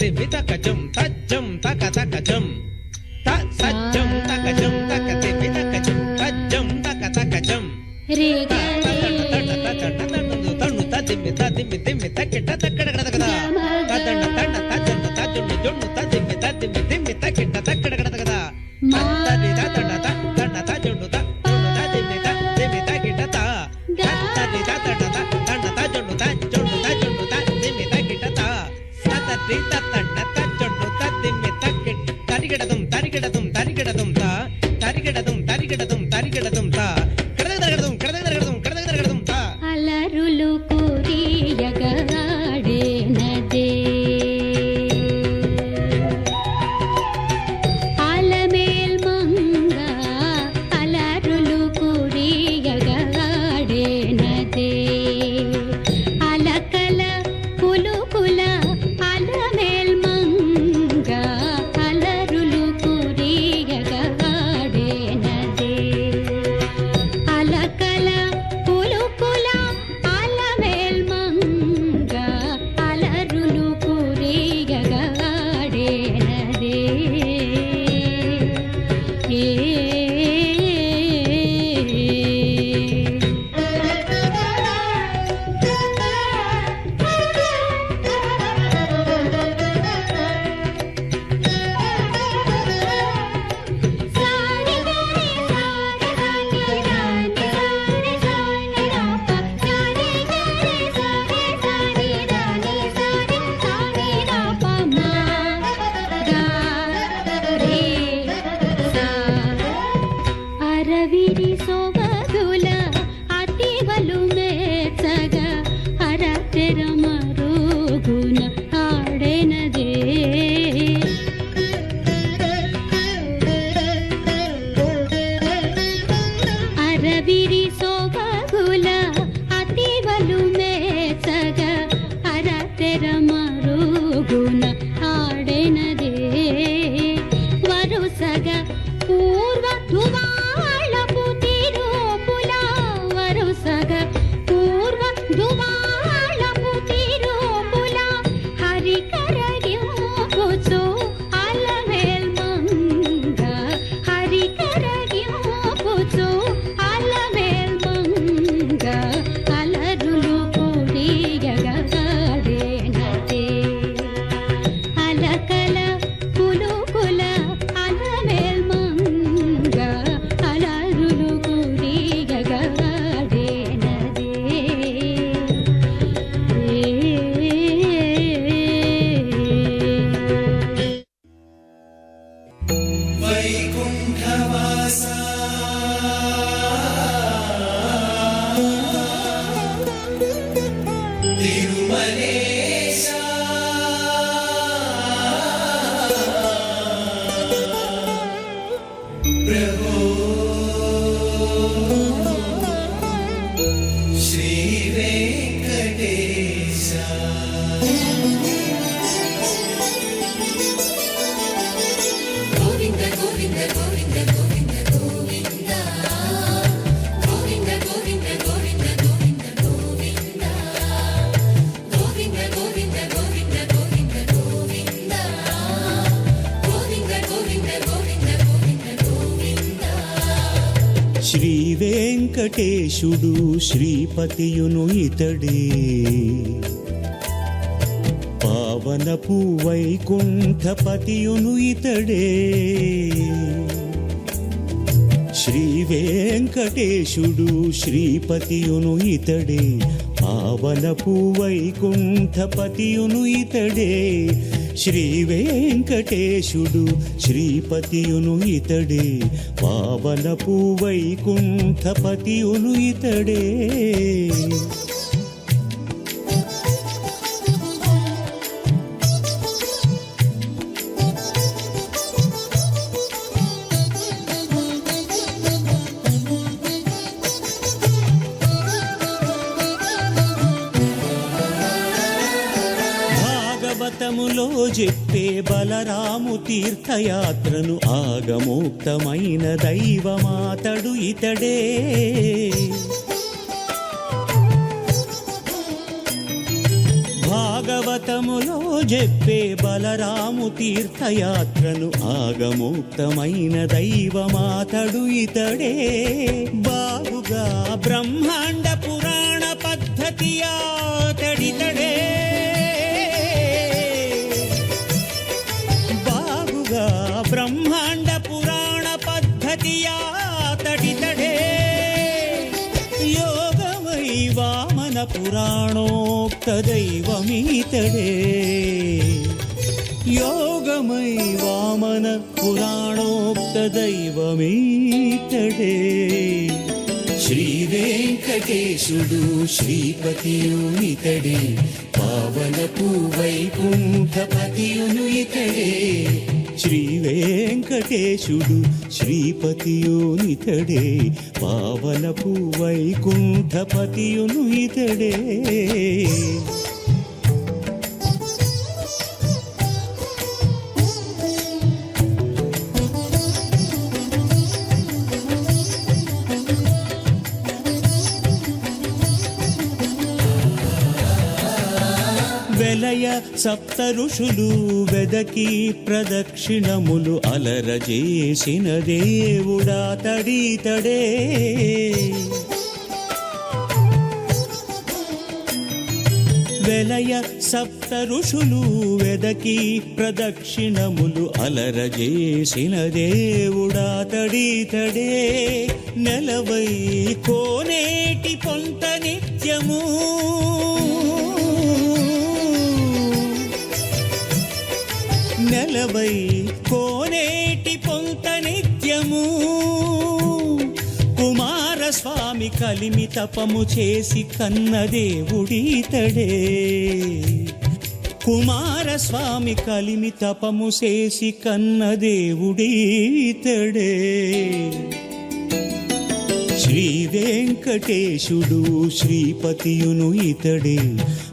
te vete a cachón. వెంకటేశుడు శ్రీపతియును ఇతడే. పావన వైకుంఠపతియును ఇతడే. శ్రీ వెంకటేశుడు శ్రీపతియును ఇతడే. పావన వైకుంఠపతియును ఇతడే. శ్రీ వెంకటేశుడు శ్రీపతియును ఇతడే పావన పూవైకుంఠపతియును ఇతడే. చెప్పే బలరాము తీర్థయాత్రను ఆగమోక్తమైన దైవమాతడు ఇతడే. భాగవతములో చెప్పే బలరాము తీర్థయాత్రను ఆగమోక్తమైన దైవమాతడు ఇతడే. బాగుగా బ్రహ్మాండ పురాణ పద్ధతి అతడితడే. వామన పురాణోక్త దైవమీతడే. యోగమై వామన పురాణోక్త దైవమీతడే. శ్రీ వెంకటేశుడు శ్రీ వెంకటేశుడు శ్రీపతియునితడే. పావనపు వైకుంఠపతియును ఇతడే సప్త ఋషులు వెదకి ప్రదక్షిణములు అలరజేసిన దేవుడా తడీతడే వెలయ సప్త ఋషులు వెదకి ప్రదక్షిణములు అలరజేసిన దేవుడా తడీతడే నెలవై కోనేటి పొంత నిత్యము నెలవై కోనేటి పొంత నిత్యము. కుమారస్వామి కలిమి తపము చేసి కన్న దేవుడీతడే. కుమారస్వామి కలిమి తపము చేసి కన్న దేవుడీతడే. శ్రీ వెంకటేశుడు శ్రీపతియును ఇతడే.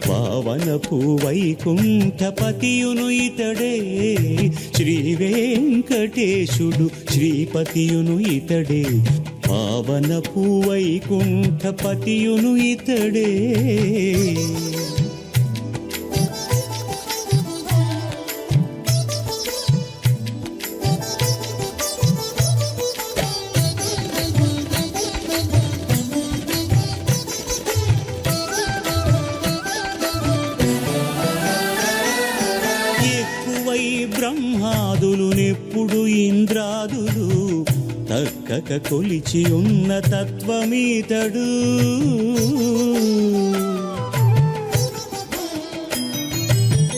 పావనపు వైకుంఠపతియును ఇతడే. శ్రీ వెంకటేశుడు శ్రీపతియును ఇతడే. పావనపు వైకుంఠపతియును ఇతడే. తక్కక కొలిచి ఉన్న తత్వమీతడు.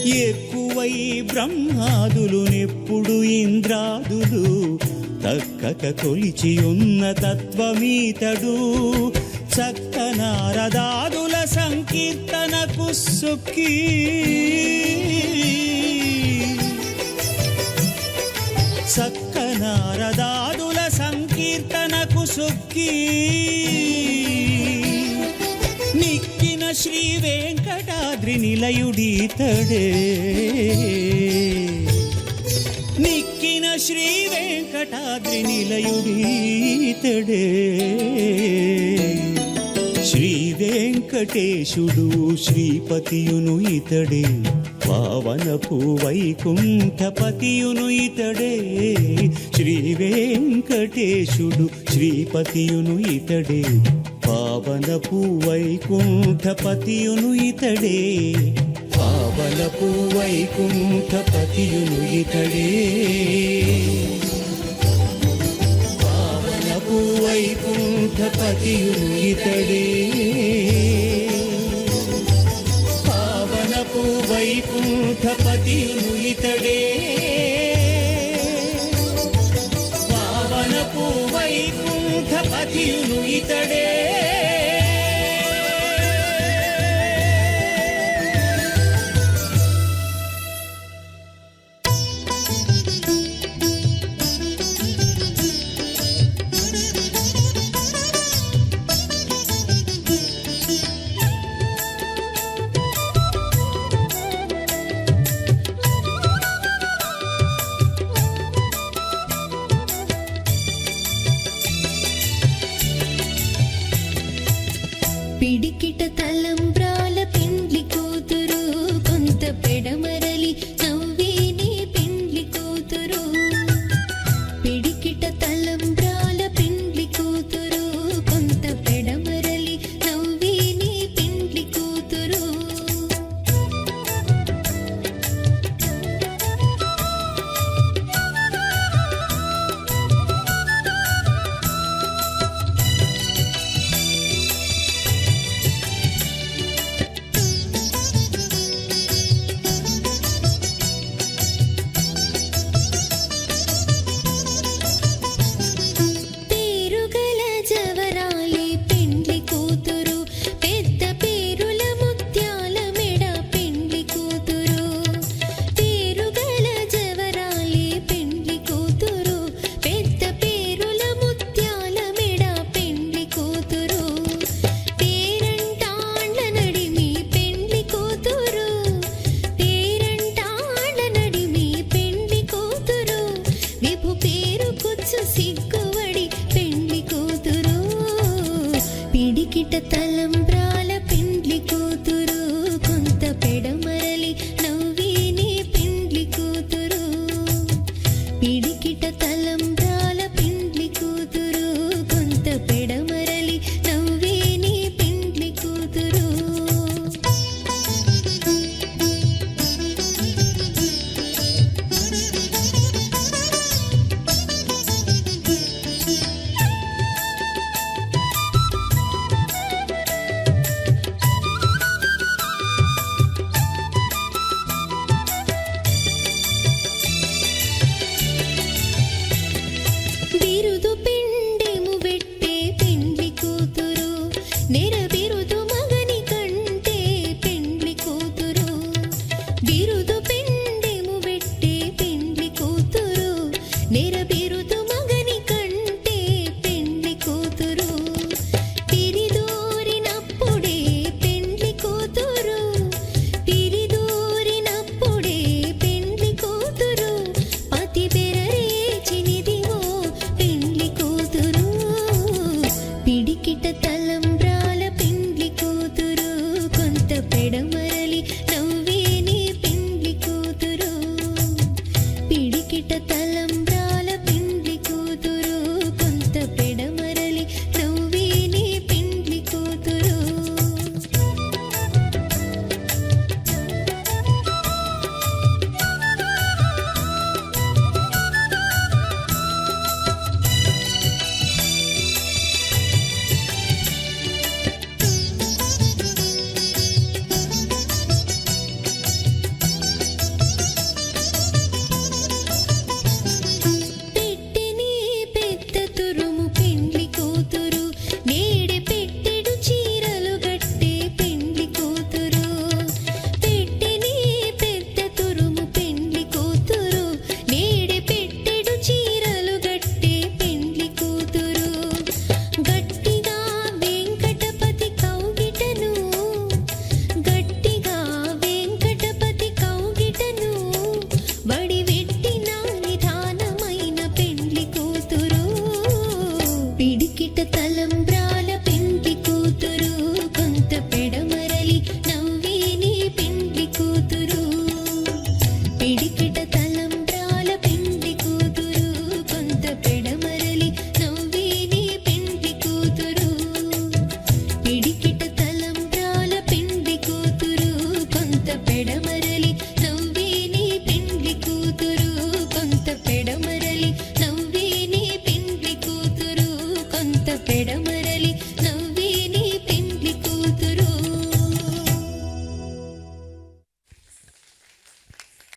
ఎక్కువై బ్రహ్మాదులు నెప్పుడు ఇంద్రాదులు తక్కక కొలిచి ఉన్న తత్వమీతడు. చక్క నారదాదుల సంకీర్తనకు సొక్కి చక్క నారదా సొక్కి నిక్కిన శ్రీ వెంకటాద్రి నిలయుడీతడే నిక్కిన శ్రీ వెంకటాద్రి నిలయుడీతడే శ్రీ వెంకటేశుడు శ్రీపతియును ఇతడే. పావనపు వైకుంఠపతియును ఇతడే శ్రీ వెంకటేశుడు శ్రీపతియును ఇతడే. పావనపు వైకుంఠపతియును ఇతడే పావనపు వైకుంఠపతియును ఇతడే. పావనపు వైకుంఠపతియును ఇతడే. వైకుంఠపతియును ఇతడే. పావనపు వైకుంఠపతియును ఇతడే. కిట తలంబ్రాల పెండ్లి కూతురు. நிரபி